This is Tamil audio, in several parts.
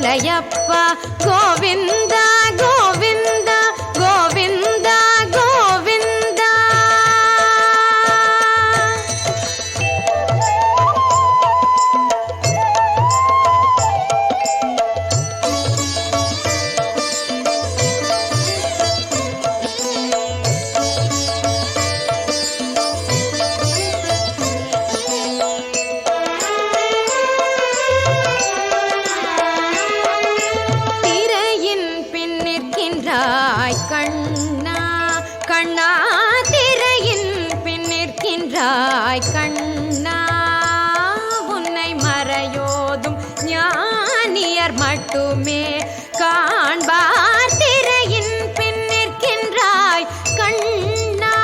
மலையப்பா கோவிந்தா கோவிந்தா நிற்கின்றாய் கண்ணா உன்னை மறையோதும் ஞானியர் மட்டுமே. காண்பார் திரையின் பின் நிற்கின்றாய் கண்ணா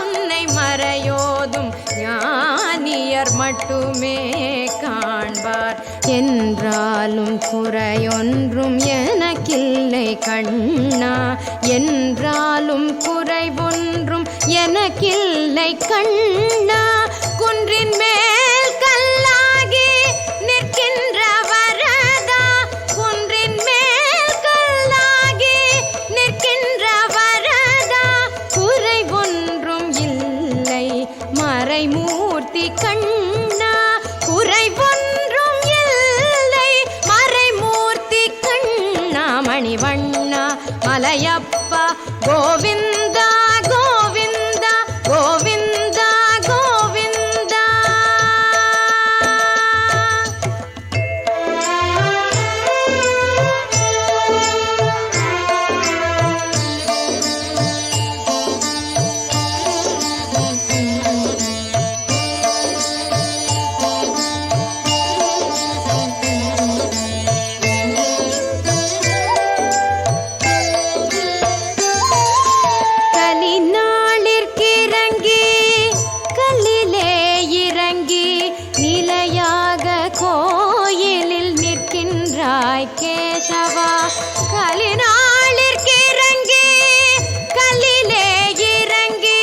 உன்னை மறையோதும் ஞானியர் மட்டுமே. காண்பார் என்றாலும் குறையொன்றும் எனக்கில்லை கண்ணா என்றாலும் குறை எனக்கில்லை கண்ணா குன்றின் மேல் நிற்கின்றாய் கேசவா கலிநாளிற்கிறங்கி கல்லிலே இறங்கி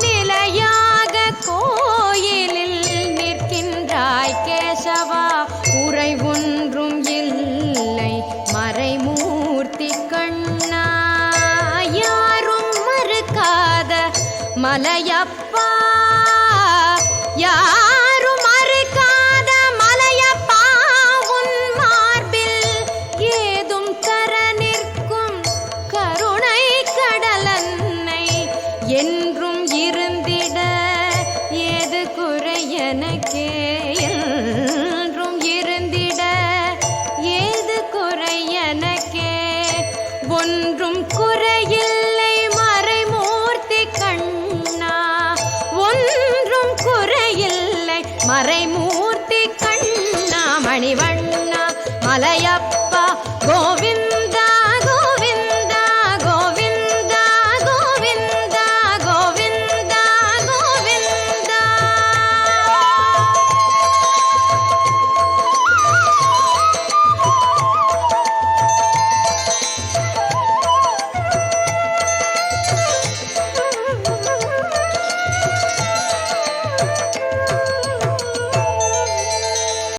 நிலையாக கோயிலில் நிற்கின்றாய் கேசவா. உரை ஒன்றும் இல்லை மறைமூர்த்தி கண்ணா. யாரும் மறுக்காத மலையப்பா. எனக்கே இருந்திட ஏது குறை எனக்கே? ஒன்றும் குறையில்லை மறைமூர்த்தி கண்ணா. ஒன்றும் குறையில்லை மறைமூர்த்தி கண்ணா. மணிவண்ணா மலையப்பா கோவிந்த்